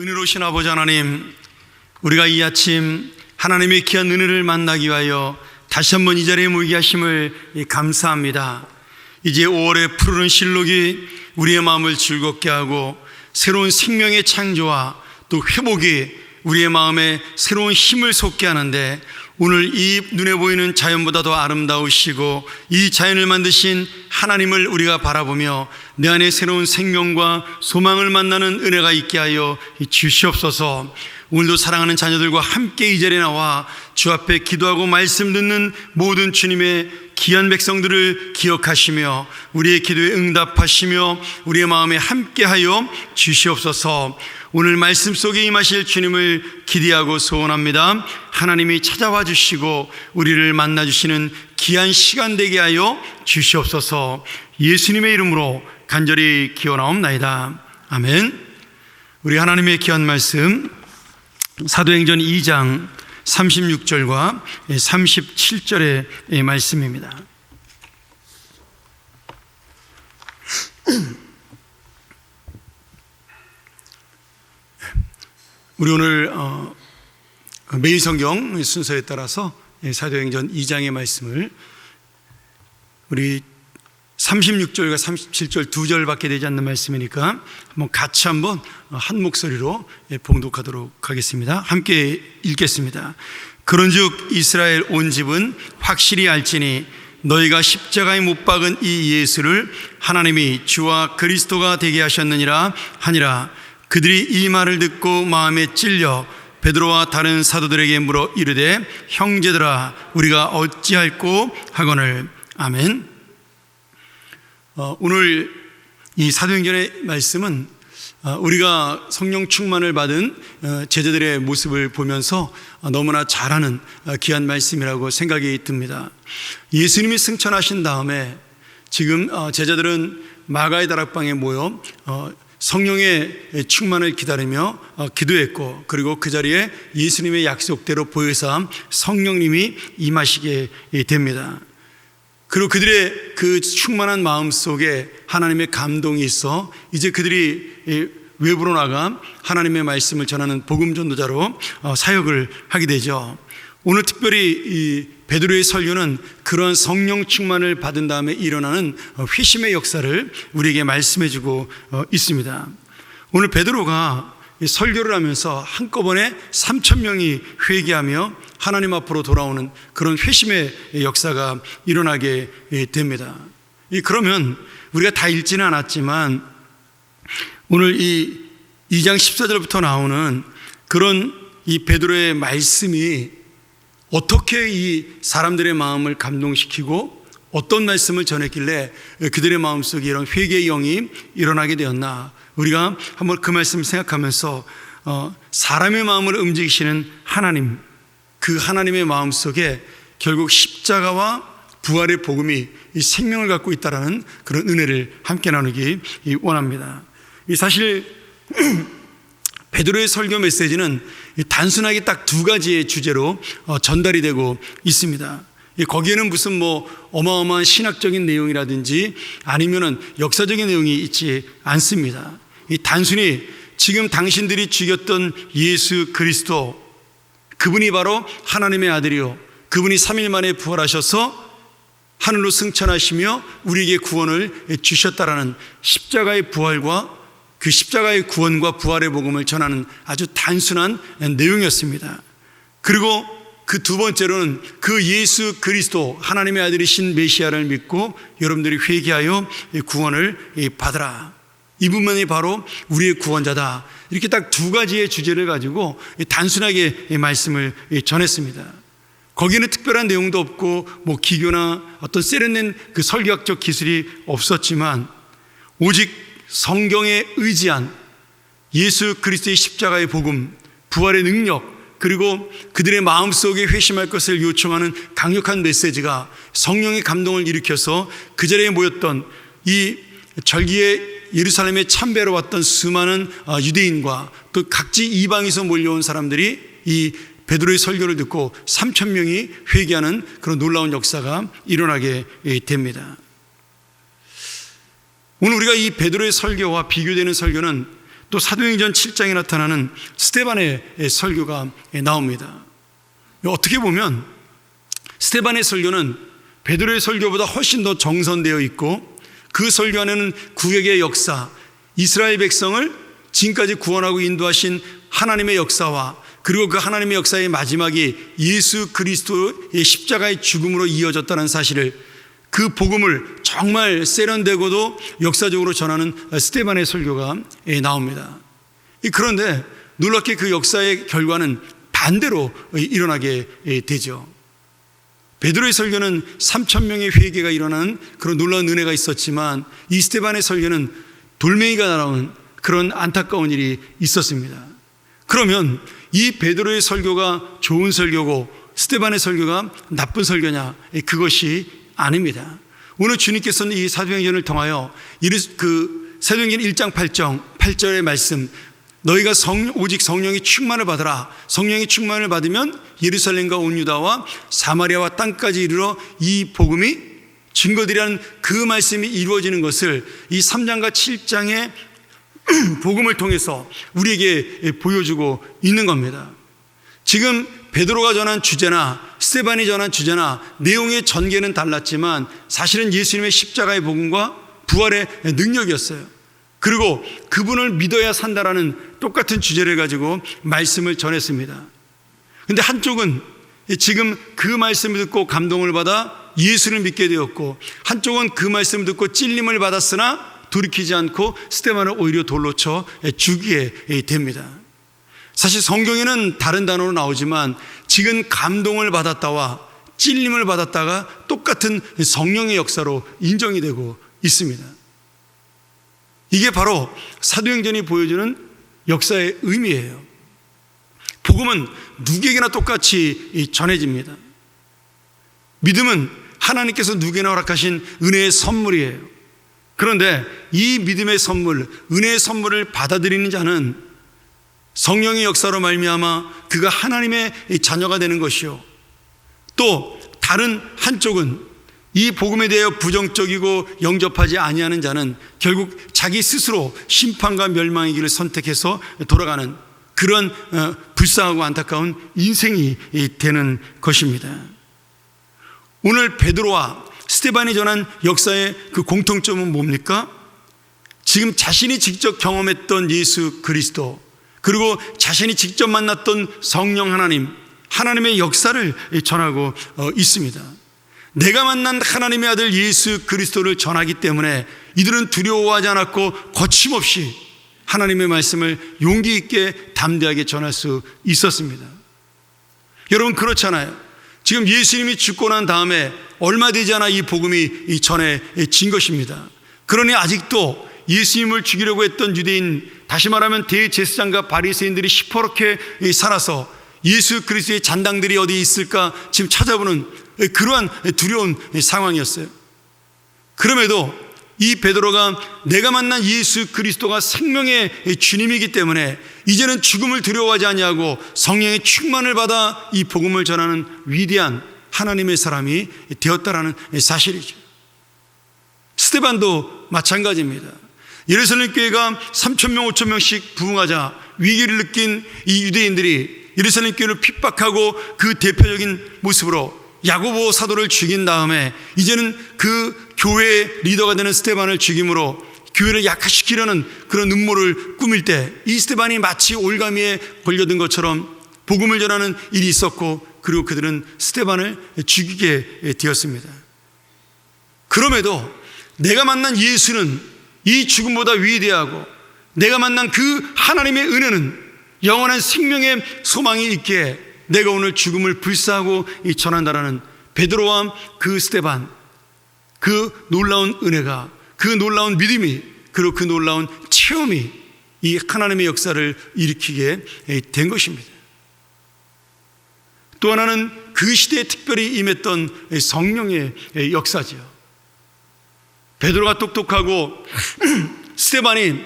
은혜로우신 아버지 하나님, 우리가 이 아침 하나님의 귀한 은혜를 만나기 위하여 다시 한번 이 자리에 모이게 하심을 감사합니다. 이제 5월의 푸르른 실록이 우리의 마음을 즐겁게 하고 새로운 생명의 창조와 또 회복이 우리의 마음에 새로운 힘을 솟게 하는데 오늘 이 눈에 보이는 자연보다 더 아름다우시고 이 자연을 만드신 하나님을 우리가 바라보며 내 안에 새로운 생명과 소망을 만나는 은혜가 있게 하여 주시옵소서. 오늘도 사랑하는 자녀들과 함께 이 자리에 나와 주 앞에 기도하고 말씀 듣는 모든 주님의 귀한 백성들을 기억하시며 우리의 기도에 응답하시며 우리의 마음에 함께하여 주시옵소서 오늘 말씀 속에 임하실 주님을 기대하고 소원합니다. 하나님이 찾아와 주시고 우리를 만나 주시는 귀한 시간 되게 하여 주시옵소서. 예수님의 이름으로 간절히 기원하옵나이다. 아멘. 우리 하나님의 귀한 말씀 사도행전 2장 36절과 37절의 말씀입니다. 우리 오늘 어, 매일 성경 순서에 따라서 사도행전 2장의 말씀을 우리 36절과 37절 두 절밖에 되지 않는 말씀이니까 한번 같이 한번 한 목소리로 봉독하도록 하겠습니다. 함께 읽겠습니다. 그런즉 이스라엘 온 집은 확실히 알지니 너희가 십자가에 못 박은 이 예수를 하나님이 주와 그리스도가 되게 하셨느니라 하니라 그들이 이 말을 듣고 마음에 찔려 베드로와 다른 사도들에게 물어 이르되 형제들아 우리가 어찌할꼬 하거늘 아멘. 어, 오늘 이 사도행전의 말씀은 어, 우리가 성령 충만을 받은 어, 제자들의 모습을 보면서 어, 너무나 잘하는 어, 귀한 말씀이라고 생각이 듭니다. 예수님이 승천하신 다음에 지금 어, 제자들은 마가의 다락방에 모여 어, 성령의 충만을 기다리며 어, 기도했고 그리고 그 자리에 예수님의 약속대로 보혜사 성령님이 임하시게 됩니다. 그리고 그들의 그 충만한 마음 속에 하나님의 감동이 있어 이제 그들이 외부로 나가 하나님의 말씀을 전하는 복음 전도자로 어, 사역을 하게 되죠. 오늘 특별히 이 베드로의 설교는 그런 성령 충만을 받은 다음에 일어나는 어, 회심의 역사를 우리에게 말씀해 주고 어, 있습니다. 오늘 베드로가 설교를 하면서 한꺼번에 3천 명이 회개하며 하나님 앞으로 돌아오는 그런 회심의 역사가 일어나게 됩니다. 그러면 우리가 다 읽지는 않았지만 오늘 이 2장 14절부터 나오는 그런 이 베드로의 말씀이 어떻게 이 사람들의 마음을 감동시키고 어떤 말씀을 전했길래 그들의 마음속에 이런 회개의 영이 일어나게 되었나 우리가 한번 그 말씀 생각하면서 어, 사람의 마음을 움직이시는 하나님 그 하나님의 마음 속에 결국 십자가와 부활의 복음이 이 생명을 갖고 있다라는 그런 은혜를 함께 나누기 원합니다. 이 사실 베드로의 설교 메시지는 단순하게 딱 두 가지의 주제로 어, 전달이 되고 있습니다. 거기에는 무슨 뭐 어마어마한 신학적인 내용이라든지 아니면은 역사적인 내용이 있지 않습니다. 단순히 지금 당신들이 죽였던 예수 그리스도 그분이 바로 하나님의 아들이요. 그분이 3일 만에 부활하셔서 하늘로 승천하시며 우리에게 구원을 주셨다라는 십자가의 부활과 그 십자가의 구원과 부활의 복음을 전하는 아주 단순한 내용이었습니다. 그리고 그 두 번째로는 그 예수 그리스도 하나님의 아들이신 메시아를 믿고 여러분들이 회개하여 구원을 받으라. 이분만이 바로 우리의 구원자다. 이렇게 딱 두 가지의 주제를 가지고 단순하게 말씀을 전했습니다. 거기에는 특별한 내용도 없고 뭐 기교나 어떤 세련된 그 설교학적 기술이 없었지만 오직 성경에 의지한 예수 그리스도의 십자가의 복음, 부활의 능력, 그리고 그들의 마음속에 회심할 것을 요청하는 강력한 메시지가 성령의 감동을 일으켜서 그 자리에 모였던 이 절기에 예루살렘에 참배로 왔던 수많은 유대인과 그 각지 이방에서 몰려온 사람들이 이 베드로의 설교를 듣고 3천 명이 회개하는 그런 놀라운 역사가 일어나게 됩니다. 오늘 우리가 이 베드로의 설교와 비교되는 설교는 또 사도행전 7장에 나타나는 스테반의 설교가 나옵니다. 어떻게 보면 스테반의 설교는 베드로의 설교보다 훨씬 더 정선되어 있고 그 설교 안에는 구역의 역사, 이스라엘 백성을 지금까지 구원하고 인도하신 하나님의 역사와 그리고 그 하나님의 역사의 마지막이 예수 그리스도의 십자가의 죽음으로 이어졌다는 사실을 그 복음을 정말 세련되고도 역사적으로 전하는 스테반의 설교가 나옵니다. 그런데 놀랍게 그 역사의 결과는 반대로 일어나게 되죠. 베드로의 설교는 3천 명의 회개가 일어나는 그런 놀라운 은혜가 있었지만 이 스테반의 설교는 돌멩이가 날아오는 그런 안타까운 일이 있었습니다. 그러면 이 베드로의 설교가 좋은 설교고 스테반의 설교가 나쁜 설교냐? 그것이 아닙니다. 오늘 주님께서는 이 사도행전을 통하여 그 사도행전 1장 8정 8절의 말씀 너희가 성, 오직 성령의 충만을 받으라. 성령의 충만을 받으면 예루살렘과 온 유다와 사마리아와 땅까지 이르러 이 복음이 증거들이라는 그 말씀이 이루어지는 것을 이 3장과 7장의 복음을 통해서 우리에게 보여주고 있는 겁니다. 지금 베드로가 전한 주제나 스테반이 전한 주제나 내용의 전개는 달랐지만 사실은 예수님의 십자가의 복음과 부활의 능력이었어요. 그리고 그분을 믿어야 산다라는 똑같은 주제를 가지고 말씀을 전했습니다. 근데 한쪽은 지금 그 말씀을 듣고 감동을 받아 예수를 믿게 되었고 한쪽은 그 말씀을 듣고 찔림을 받았으나 돌이키지 않고 스테반을 오히려 돌로 쳐 죽이게 됩니다. 사실 성경에는 다른 단어로 나오지만 지금 감동을 받았다와 찔림을 받았다가 똑같은 성령의 역사로 인정이 되고 있습니다. 이게 바로 사도행전이 보여주는 역사의 의미예요. 복음은 누구에게나 똑같이 전해집니다. 믿음은 하나님께서 누구에게나 허락하신 은혜의 선물이에요. 그런데 이 믿음의 선물, 은혜의 선물을 받아들이는 자는 성령의 역사로 말미암아 그가 하나님의 자녀가 되는 것이요. 또 다른 한쪽은 이 복음에 대하여 부정적이고 영접하지 아니하는 자는 결국 자기 스스로 심판과 멸망의 길을 선택해서 돌아가는 그런 어, 불쌍하고 안타까운 인생이 되는 것입니다. 오늘 베드로와 스테반이 전한 역사의 그 공통점은 뭡니까? 지금 자신이 직접 경험했던 예수 그리스도 그리고 자신이 직접 만났던 성령 하나님 하나님의 역사를 전하고 어, 있습니다. 내가 만난 하나님의 아들 예수 그리스도를 전하기 때문에 이들은 두려워하지 않았고 거침없이 하나님의 말씀을 용기 있게 담대하게 전할 수 있었습니다. 여러분 그렇잖아요. 지금 예수님이 죽고 난 다음에 얼마 되지 않아 이 복음이 전해진 것입니다. 그러니 아직도 예수님을 죽이려고 했던 유대인 다시 말하면 대제사장과 바리새인들이 시퍼렇게 살아서 예수 그리스도의 잔당들이 어디 있을까 지금 찾아보는 그러한 두려운 상황이었어요. 그럼에도 이 베드로가 내가 만난 예수 그리스도가 생명의 주님이기 때문에 이제는 죽음을 두려워하지 아니하고 성령의 충만을 받아 이 복음을 전하는 위대한 하나님의 사람이 되었다라는 사실이죠. 스테반도 마찬가지입니다. 예루살렘 교회가 3천 명, 5천 명씩 부흥하자 위기를 느낀 이 유대인들이 예루살렘 교회를 핍박하고 그 대표적인 모습으로 야고보 사도를 죽인 다음에 이제는 그 교회의 리더가 되는 스테반을 죽임으로 교회를 약화시키려는 그런 음모를 꾸밀 때 이 스테반이 마치 올가미에 걸려든 것처럼 복음을 전하는 일이 있었고 그리고 그들은 스테반을 죽이게 되었습니다. 그럼에도 내가 만난 예수는 이 죽음보다 위대하고 내가 만난 그 하나님의 은혜는 영원한 생명의 소망이 있기에 내가 오늘 죽음을 불사하고 전한다라는 베드로와 그 스테반 그 놀라운 은혜가 그 놀라운 믿음이 그리고 그 놀라운 체험이 이 하나님의 역사를 일으키게 된 것입니다. 또 하나는 그 시대에 특별히 임했던 성령의 역사죠. 베드로가 똑똑하고 스테반이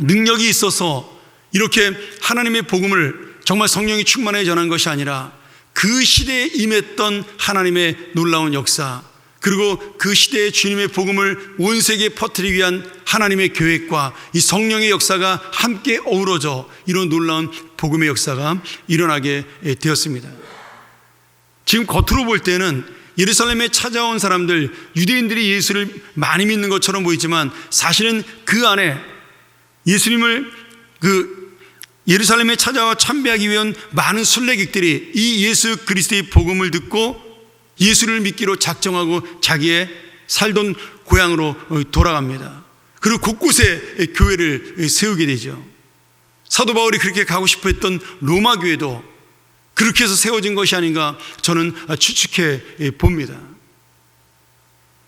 능력이 있어서 이렇게 하나님의 복음을 정말 성령이 충만해 전한 것이 아니라 그 시대에 임했던 하나님의 놀라운 역사, 그리고 그 시대의 주님의 복음을 온 세계에 퍼뜨리기 위한 하나님의 계획과 이 성령의 역사가 함께 어우러져 이런 놀라운 복음의 역사가 일어나게 되었습니다. 지금 겉으로 볼 때는 예루살렘에 찾아온 사람들, 유대인들이 예수를 많이 믿는 것처럼 보이지만 사실은 그 안에 예수님을 그 예루살렘에 찾아와 참배하기 위한 많은 순례객들이 이 예수 그리스도의 복음을 듣고 예수를 믿기로 작정하고 자기의 살던 고향으로 돌아갑니다. 그리고 곳곳에 교회를 세우게 되죠. 사도 바울이 그렇게 가고 싶어 했던 로마 교회도 그렇게 해서 세워진 것이 아닌가 저는 추측해 봅니다.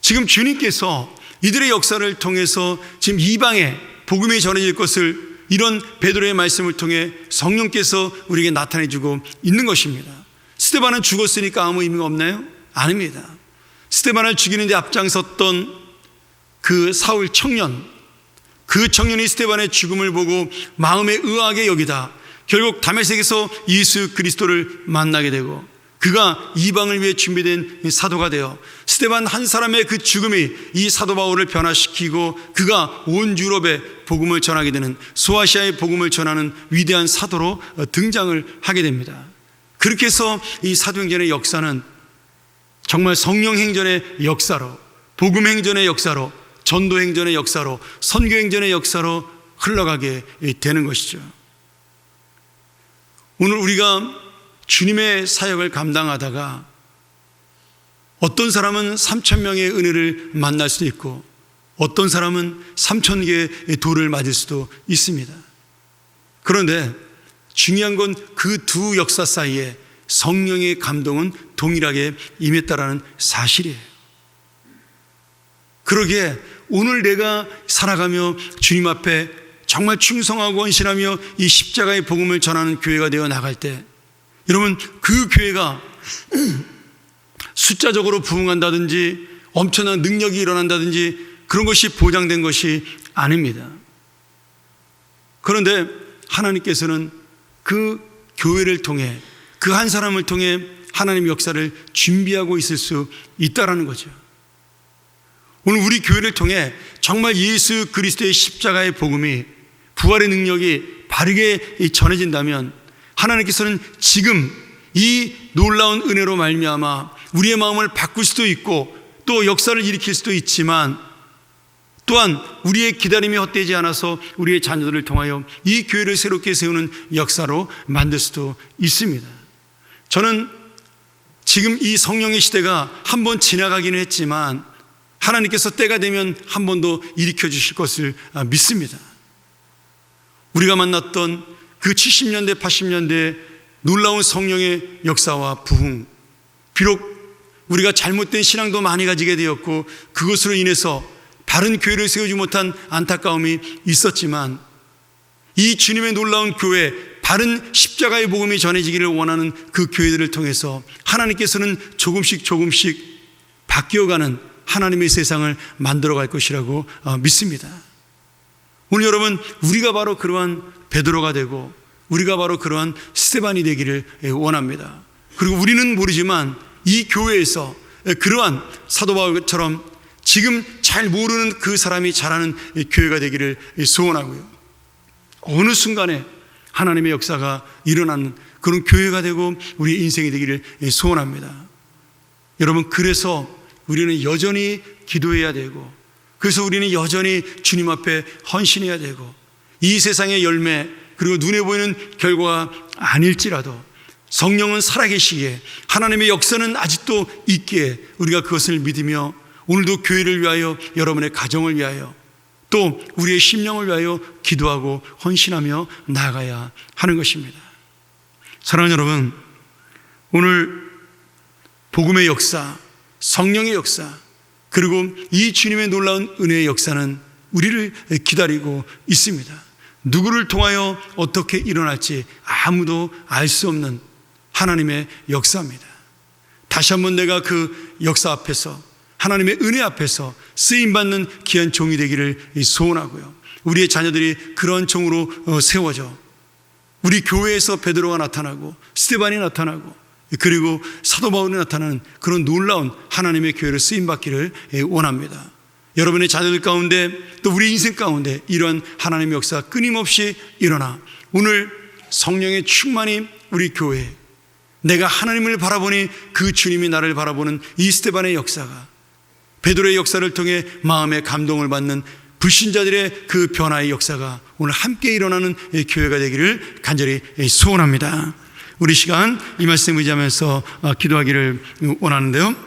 지금 주님께서 이들의 역사를 통해서 지금 이방에 복음이 전해질 것을 이런 베드로의 말씀을 통해 성령께서 우리에게 나타내 주고 있는 것입니다. 스테반은 죽었으니까 아무 의미가 없나요? 아닙니다. 스테반을 죽이는 데 앞장섰던 그 사울 청년 그 청년이 스테반의 죽음을 보고 마음에 의하게 여기다 결국 다메섹에서 예수 그리스도를 만나게 되고 그가 이방을 위해 준비된 사도가 되어 스테반 한 사람의 그 죽음이 이 사도 바울을 변화시키고 그가 온 유럽에 복음을 전하게 되는 소아시아의 복음을 전하는 위대한 사도로 등장을 하게 됩니다. 그렇게 해서 이 사도행전의 역사는 정말 성령행전의 역사로 복음행전의 역사로 전도행전의 역사로 선교행전의 역사로 흘러가게 되는 것이죠. 오늘 우리가 주님의 사역을 감당하다가 어떤 사람은 3천 명의 은혜를 만날 수도 있고 어떤 사람은 3천 개의 돌을 맞을 수도 있습니다. 그런데 중요한 건 그 두 역사 사이에 성령의 감동은 동일하게 임했다라는 사실이에요. 그러기에 오늘 내가 살아가며 주님 앞에 정말 충성하고 헌신하며 이 십자가의 복음을 전하는 교회가 되어 나갈 때 여러분 그 교회가 숫자적으로 부흥한다든지 엄청난 능력이 일어난다든지 그런 것이 보장된 것이 아닙니다. 그런데 하나님께서는 그 교회를 통해 그 한 사람을 통해 하나님의 역사를 준비하고 있을 수 있다라는 거죠. 오늘 우리 교회를 통해 정말 예수 그리스도의 십자가의 복음이 부활의 능력이 바르게 전해진다면 하나님께서는 지금 이 놀라운 은혜로 말미암아 우리의 마음을 바꿀 수도 있고 또 역사를 일으킬 수도 있지만 또한 우리의 기다림이 헛되지 않아서 우리의 자녀들을 통하여 이 교회를 새롭게 세우는 역사로 만들 수도 있습니다. 저는 지금 이 성령의 시대가 한 번 지나가기는 했지만 하나님께서 때가 되면 한 번 더 일으켜 주실 것을 믿습니다. 우리가 만났던 그 70년대, 80년대 놀라운 성령의 역사와 부흥. 비록 우리가 잘못된 신앙도 많이 가지게 되었고 그것으로 인해서 바른 교회를 세우지 못한 안타까움이 있었지만 이 주님의 놀라운 교회, 바른 십자가의 복음이 전해지기를 원하는 그 교회들을 통해서 하나님께서는 조금씩 조금씩 바뀌어가는 하나님의 세상을 만들어 갈 것이라고 어, 믿습니다. 오늘 여러분, 우리가 바로 그러한 베드로가 되고 우리가 바로 그러한 스테반이 되기를 원합니다. 그리고 우리는 모르지만 이 교회에서 그러한 사도 바울처럼 지금 잘 모르는 그 사람이 잘하는 교회가 되기를 소원하고요. 어느 순간에 하나님의 역사가 일어나는 그런 교회가 되고 우리 인생이 되기를 소원합니다. 여러분, 그래서 우리는 여전히 기도해야 되고, 그래서 우리는 여전히 주님 앞에 헌신해야 되고, 이 세상의 열매, 그리고 눈에 보이는 결과가 아닐지라도 성령은 살아계시기에 하나님의 역사는 아직도 있기에 우리가 그것을 믿으며 오늘도 교회를 위하여 여러분의 가정을 위하여 또 우리의 심령을 위하여 기도하고 헌신하며 나가야 하는 것입니다. 사랑하는 여러분, 오늘 복음의 역사, 성령의 역사, 그리고 이 주님의 놀라운 은혜의 역사는 우리를 기다리고 있습니다. 누구를 통하여 어떻게 일어날지 아무도 알 수 없는 하나님의 역사입니다. 다시 한번 내가 그 역사 앞에서 하나님의 은혜 앞에서 쓰임 받는 귀한 종이 되기를 소원하고요. 우리의 자녀들이 그런 종으로 어, 세워져 우리 교회에서 베드로가 나타나고 스테반이 나타나고 그리고 사도 바울이 나타나는 그런 놀라운 하나님의 교회를 쓰임 받기를 원합니다. 여러분의 자녀들 가운데 또 우리 인생 가운데 이러한 하나님의 역사가 끊임없이 일어나 오늘 성령의 충만이 우리 교회 내가 하나님을 바라보니 그 주님이 나를 바라보는 이 스테반의 역사가 베드로의 역사를 통해 마음의 감동을 받는 불신자들의 그 변화의 역사가 오늘 함께 일어나는 교회가 되기를 간절히 소원합니다. 우리 시간 이 말씀 의지하면서 기도하기를 원하는데요.